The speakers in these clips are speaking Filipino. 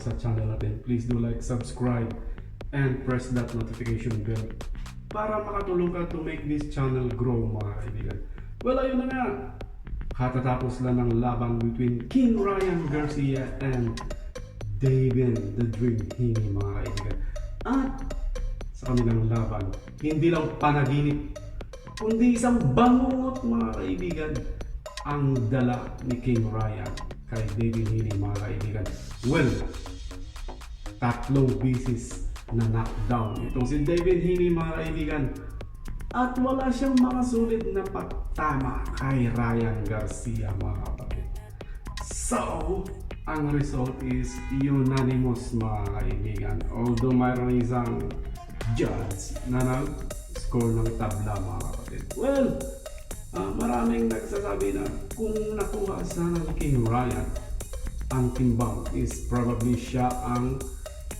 sa channel natin, please do like, subscribe, and press that notification bell para makatulong ka to make this channel grow mga kaibigan. Well, ayun na nga. Katatapos lang ng laban between King Ryan Garcia and David the Dream Hini mga kaibigan. At sa kanilang laban, hindi lang panaginip, kundi isang bangungot mga kaibigan ang dala ni King Ryan kay David Hini mga kaibigan. Well, tatlong bisis na knockdown itong si David Heaney mga kaibigan at wala siyang makasulit na patama kay Ryan Garcia mga kapatid. So, ang result is unanimous mga kaibigan. Although mayroon isang judge na nag-score ng tabla mga kapatid. Well, maraming nagsasabi na kung nakuha sana ni King Ryan, ang timbang is probably siya ang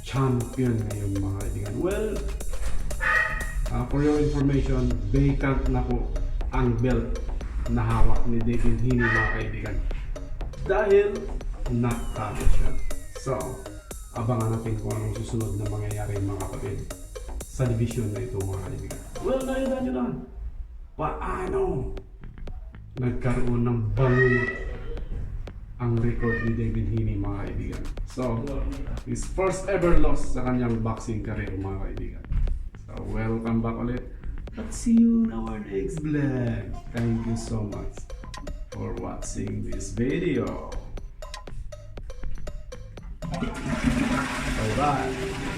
champion ngayon mga kaibigan. Well, uh, for your information, vacant na po ang belt na hawak ni David Heaney mga kaibigan. Dahil natalo siya. So, abangan natin kung anong susunod na mangyayari mga kapatid sa division na ito mga kaibigan. Well, nakita nyo na paano nagkaroon ng bangungot ang record ni David Heaney mga kaibigan. So, his first ever loss sa kanyang boxing career mga kaibigan. So, welcome back ulit. At see you in our next vlog. Thank you so much for watching this video. Bye-bye.